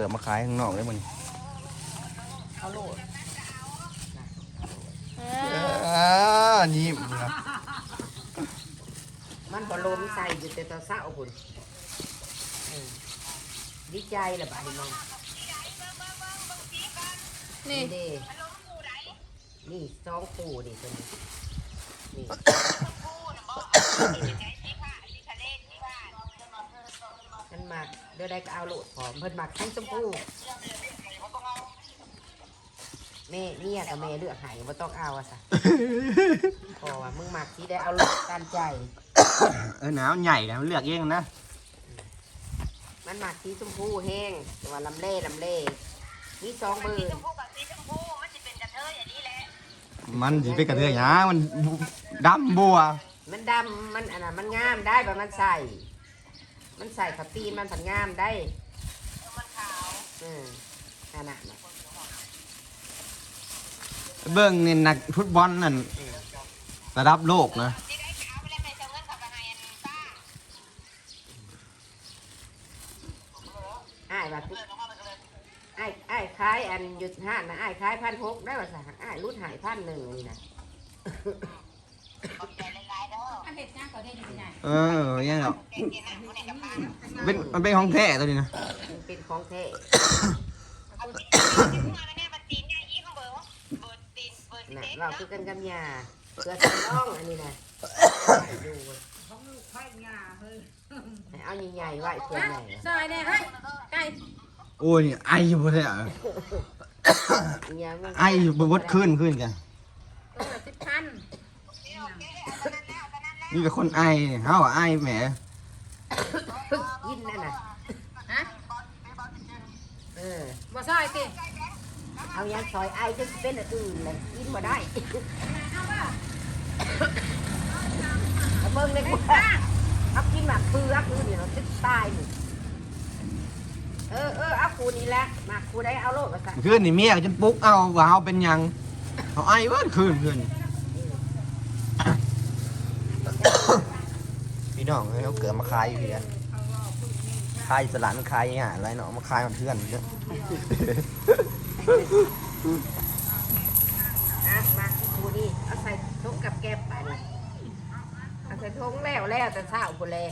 กิดมาขายข้างนอกได้มันเอาโลดอ่ายิ้มนะมันบ่ล้มใส่อยู่แต่ตาเศร้าพุ่นเออดีใจละบาดนี้น้องนี่เด้นี่สองปูดิตัวนี้นี่มันมักเดี๋ยวได้ก็เอาโหลดพร้อมเพิ่นมักทั้งชมพูแม่เนี่ยกับแม่เลือกให้บ่ต้องเอาอะสะพอว่ามึงมักที่ได้เอาโหลดตามใจ เออหนาวใหญ่นะเลือกเองนะมันมักสีชมพูแห้งแต่ว่าลำเล่ลำเล่มีสองเบอร์ มันสิเป็นกระเทยหยามันดำบัว มันดำมันอันน่ะมันงามได้แบบมันใส่ มันใส่ขับตีนมันผันงามได้มันขาวอืมขนาดน่ะเบิ่งนี่นักฟุตบอลนั่นระดับโลกนะอ้ายว่าอ้ายอ้ายคล้ายอันหยุดห้านนะอ้ายคล้ายพันหกได้ว่าสะอ้ายรุ่นหายพันหนึ่งนี่นะอั นเห็ดย่างก็ได้ดีไงเออยังหรอกเป็นมันเป็นของแท้ตัวนี้นะเป็นของแท้น่ะเราคือกันกับยาเกลือใส่น่องอันนี้นะดูให้เอาใหญ่ๆไว้เพื่อนใหญ่ซอยเนี่ยเฮ้ยไก่โอ้ยไออยู่บ่ได้อะไออยู่บ่บดขึ้นขึ้นกัน ตัวละสิบพัน นี่เป็นคนไอเฮาอะไอแหมกินนั่นน่ะฮะเออบ่ซอยติเอายังซอยไอจะเป็นอันอื่นเลยกินมาได้เอาเบิ่งเลยกูเอากินหมากเปลือกคือเดี๋ยวเราจะตายหมดเออเออเอาคูนี้แหละหมากคูได้เอาโลดมาใส่ขึ้นนี่เมียก็จนปลุกเอาว่าเฮาเป็นหยังเอาไอเบิดขึ้นขึ้นพี่ น้องเอ้ยเอาเกิดมาขายอยู่พี่อะขายอิสระมันขายง่ายอะไรเนาะมาขายมันเพื่อนเยอะอะมาคูนี้เอาใส่ทงกับแก้มไปเลยเอาใส่ทงแล้วแล้วแต่เช้าคนเลย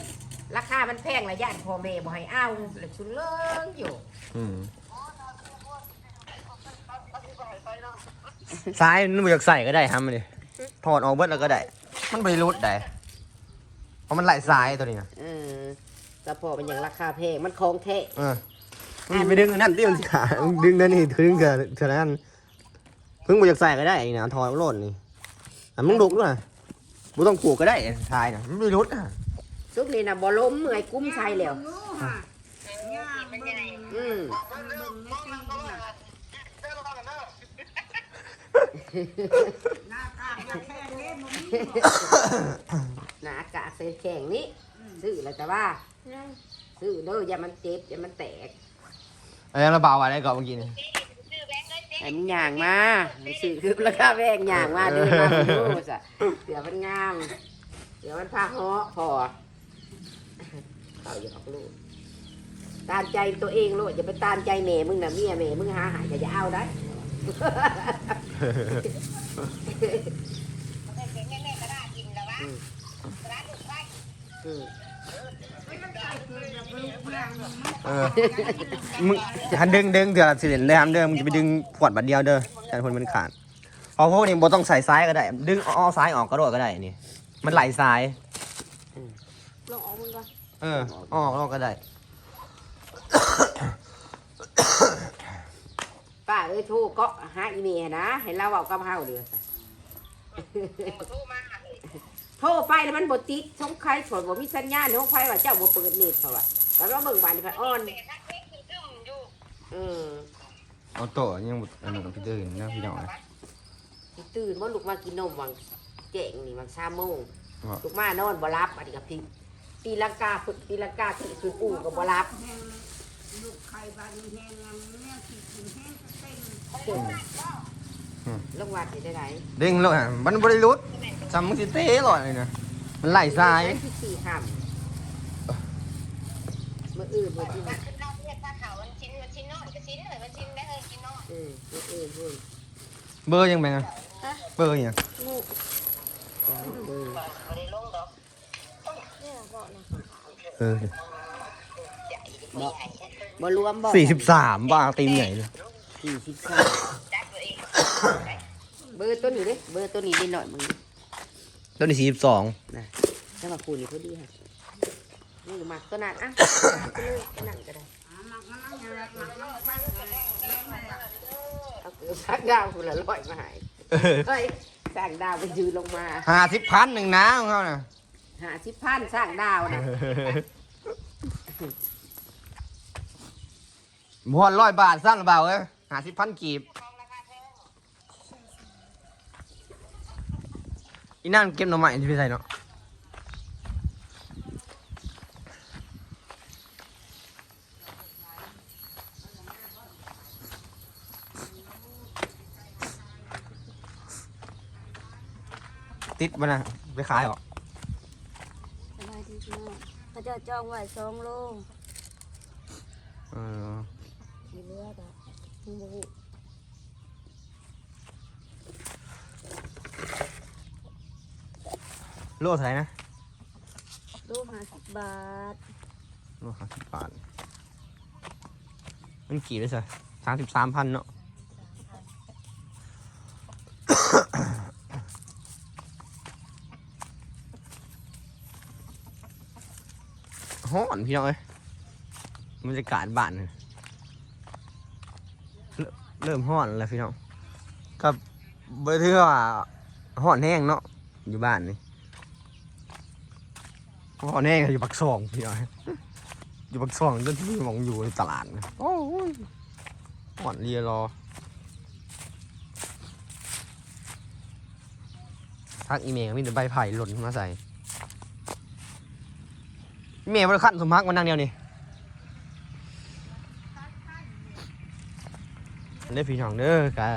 ราคามันแพงระยะพ่อแม่บ่ให้เอาเลยชุนเลิงอยู่อืมซ้ายมันบ่อยากใส่ก็ได้ทำมันดิถอดออกเบิดแล้วก็ได้ มันไปรุดได้ เพราะมันไหลซ้ายตัวนี้นะเออแต่พอเป็นอย่างราคาแพงมันของแท้เออมันไปดึงอันนั่นที่มันขาดึงนั่นนี่ดึงเกิดเท่านั้นเพิ่งบ่อยากใส่ก็ได้นี่นะถอดมันโลดนี่อะมึงลุกด้วยบ่ต้องผูกก็ได้ทายนะมันไปรุดอะซุปนี่นะบ่ล้มเมื่อยกุ้มใส่แล้ว อืมหน้ากา กใส่แข็งนี้ซื้อแล้วแต่ว่าซื้อเด้ออย่ามันเจ็บอย่ามันแตกอะไรระบาวอะไรก่อนเมื่อกี้นี่ไอ้มันย่างมามันซื้อคือราคาแพงย่างมาเดินมาดูซะเดี๋ยวมันงามเดี๋ยวมันพาเหาะพอเขาอย่าออกลูกตามใจตัวเองลูกอย่าไปตามใจแม่มึงนะเมียแม่มึงหาหายอย่าเอาได้อืม เออมึงหันดึงดึงเดี๋ยวสิเห็นเลยทำเด้อมึงจะไปดึงขวดบัดเดียวเด้อแต่คนมันขาดเพราะพวกนี้บ่ต้องใส่ซ้ายก็ได้ ดึงอ้อซ้ายออกก็โดดก็ได้นี่ มันไหลซ้ายลงออกมึงก่อนเออออกออกก็ได้ป้าเอ้ยโทรก็หาอีเมลนะ ให้เราเอากับเฮาเดียวโทร ไปแล้วมันบ่ติดสงใครสวนบ่มีสัญญาณในห้องไฟว่าเจ้าบ่เปิดเน็ตเขาว่าแล้วเราเบิ่งบ้านนี่พัดอ่อนเออเอาโตะยังบ่อันนั้นพี่ตื่นนะพี่น้องนะสิตื่นบ่ลุกมากินนมวังแจ้งนี่วัง3โมงว่าลูกมานอนบ่รับอันนี้กับพี่ตีลังกาฝึกตีลังกาที่คือปู่ก็บ่รับลงวัดสิได้ไหนดึงแล้วอะมันบ่ได้รุด จำมึงสิเต้หรอยเลยนะมันไหลซ้ายที่สี่ค่ำมื้ออื่นมื้อที่ชิ้นเลยมันชิ้นได้เลยกินน้อยอืมลูกเอ้ยพูดเบอร์ยังไงอะเบอร์ยังงูเออเนี่ยบอกนะเออบ่บ่รวมบ่สี่สิบสามบ้าตีมใหญ่เลยสี่สิบสามเบอร์ตัวนี้เด้เบอร์ตัวนี้นิดหน่อยมึง ต้นนี้สี่สิบสองนะถ้ามาคูณนี่พอดีฮะนี่หมักตัวนั้นอะตัวนี้ตัวนั้นก็ได้เอาเกลือสักดาวคุณละร้อยมาให้เฮ้ยสั่งดาวไปยืนลงมาห้าสิบพันหนึ่งนะของเขาน่ะหาสิบพันสั่งดาวนะบอลร้อยบาทสั้นหรือเปล่าเอ้ยห้าสิบพันกีบ อีนั่นเก็บหน่อไม้ที่พี่ใส่เนาะติดมันนะไปขายเหรอสบายดีพี่น้องเขาจะจองไว้สองโล เออ มีเลือดอะมึงบอก โลเท่าไหร่นะโลห้าสิบบาทโลห้าสิบบาท มันกี่เลยสิสามสิบสามพันเนาะฮ้อนพี่น้องเอ้ยบรรยากาศบ้านเนี่ยเริ่มเริ่มฮ้อนแล้วพี่น้องกับเบอร์ที่ว่าฮ้อนแห้งเนาะอยู่บ้านนี่ ฮ้อนแห้งก็อยู่ปักซองพี่น้อยอยู่ปักซองจนที่มองอยู่ในตลาดนะโอ้ยฮ้อนเรียรอทักอีเมลมีแต่ใบไผ่หล่นมาใส่เมียบริคันสมพักมันนั่งเดียวนี่เด้อพี่น้องเด้อกะ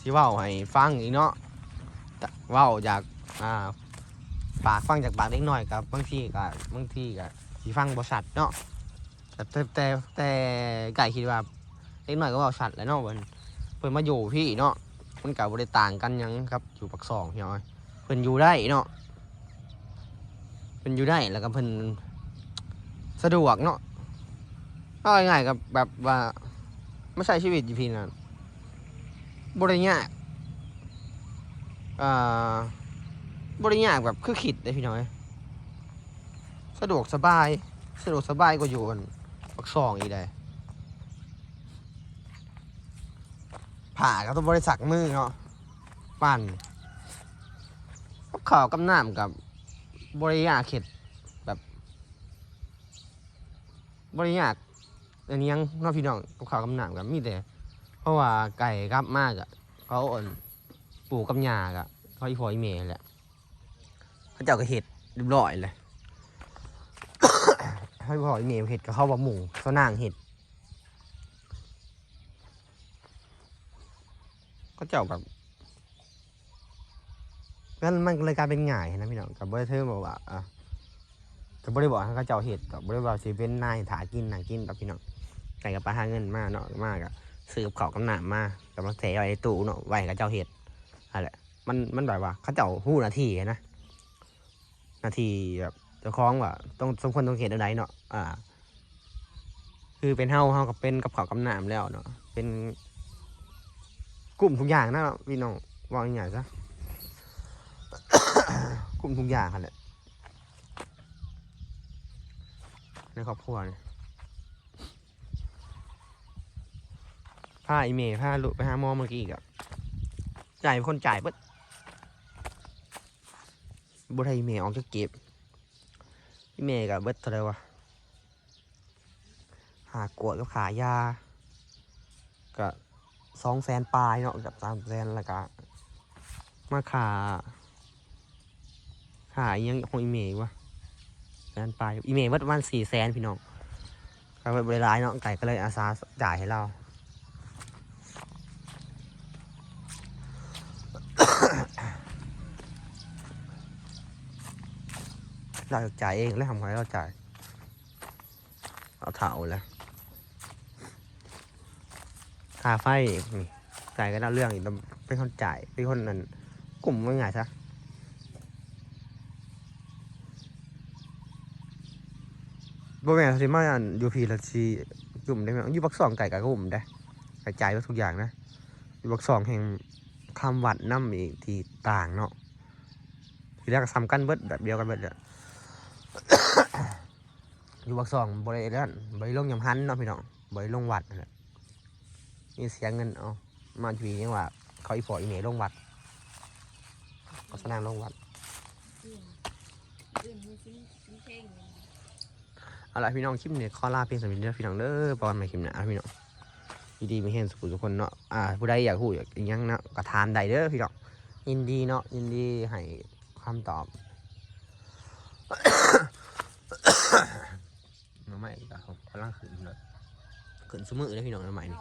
สิเว้าให้ฟังอีกเนาะแต่เว้าจากอ่า ปากฟังจากปากเล็กน้อยกับบางทีกับบางทีกับสิฟังบ่ชัดเนาะแต่แต่แต่แต่ไก่คิดว่าเล็กน้อยก็เว้าชัดแหล้วเนาะเพิ่นเพิ่นมาอยู่พี่เนาะมันก็บ่ได้ต่างกันหยังครับอยู่ปักซองพี่น้อยเพิ่นอยู่ได้เนาะเป็นอยู่ได้แล้วก็เพิ่นสะดวกเนาะเอาง่ายๆกับแบบว่าไม่ใช่ชีวิตอยู่พี่นั่นบริยากอ่า บริยากแบบคือขิดเลยพี่น้อย สะดวกสบาย สะดวกสบายกว่าอยู่กันปักซองอีได้ผ่าก็ต้องบริษักมือเนาะปั่นกับข้าวกับน้ำกับบริยาเข็ดแบบ บริยากอันนี้ยังนอกพี่น้องกับข้าวกับหนามกับมีแต่เพราะว่าไก่กับมากอะเขาอ่อนปลูกกับหญ้าอะเขาอีพออีเมลแหละ เขาเจ้าก็เห็ดเรียบร้อยเลยให้พออีเมลเห็ดกับข้าวบะหมูเขานางเห็ดเขาเจ้าแบบงั้นมันเลยกลายเป็นง่ายนะพี่น้องกับบริเทอร์บอกว่าอะกับบริบอกให้เขาเจ้าเห็ดกับบริบอกสิเป็นนายถากินหนากินกับพี่น้องไก่กับปลาหาเงินมาเนาะมากอะซื้อเขากับหนามมากับมาแถไว้ตู้เนาะไว้ให้เขาเจ้าเห็ดอะไรมันมันแบบว่าเขาเจ้าหู้หนาทีนะ หนาทีแบบเจ้าของว่าต้องสมควรต้องเห็ดอะไรเนาะอ่า คือเป็นเฮาเฮากับเป็นกับเขากับหนามแล้วเนาะเป็นกลุ่มทุกอย่างนะพี่น้องว่าอย่างไรซะกลุ่มทุกอย่างกันแหละในครอบครัวเนี่ยพาอีเมย์พาลุไปหาหมอเมื่อกี้อีกอะจ่ายคนจ่ายเบิด บุไทยอีเมย์ออกจากเก็บอีเมย์กับเบิดเท่าไรวะหากวดกับขายาก็สองแสนปลายเนาะกับสามแสนล้วก็มาขาขาอีหยังของอีเมย์วะแสนปลายอีเมย์เบิดประมาณสี่แสนพี่น้องก็เบิดบริราเนาะไก่ก็เลยอาสาจ่ายให้เรา เราจ่ายเองแล้วทำไงเราจ่าย เอาเถาแล้วค่าไฟนี่จ่ายก็ได้เรื่องอีกเป็นคนจ่ายเป็นคนนั้นกลุ่มว่าไงซะบ่แม่นสิมาอันยู่พีละสิกลุ่มได้ไหมอยู่บักสองไก่กับกลุ่มได้กระจายไปทุกอย่างนะอยู่บักสองแห่งคำวัดน้ำอีกที่ต่างเนาะทีแรกก็ซ้ำกันเบิดแบบเดียวกันเบิดเลย อยู่บักสองบริเวณบริลงยำฮันเนาะพี่น้องบริลงวัดนั่นแหละมีเสียเงินเอามาอยู่ว่า เขาอีพออีเมลลงวัดก็สนางลงวัดเอาละพี่น้องคลิปนี้ขอลาเพียงสำหรับเด้พี่น้องเด้อประมาณไม่คลิปหน้าพี่น้องดีไม่เห็นสุขทุกคนเนาะอ่าผู้ใดอยากพูดอยากยังเนาะก็ถามได้เด้อพี่น้องยินดีเนาะยินดีให้คำตอบ น้องใหม่ดีกว่าผมกำลังขึ้นเลยขึ้นสมือเลยพี่น้องน้องใหม่นี่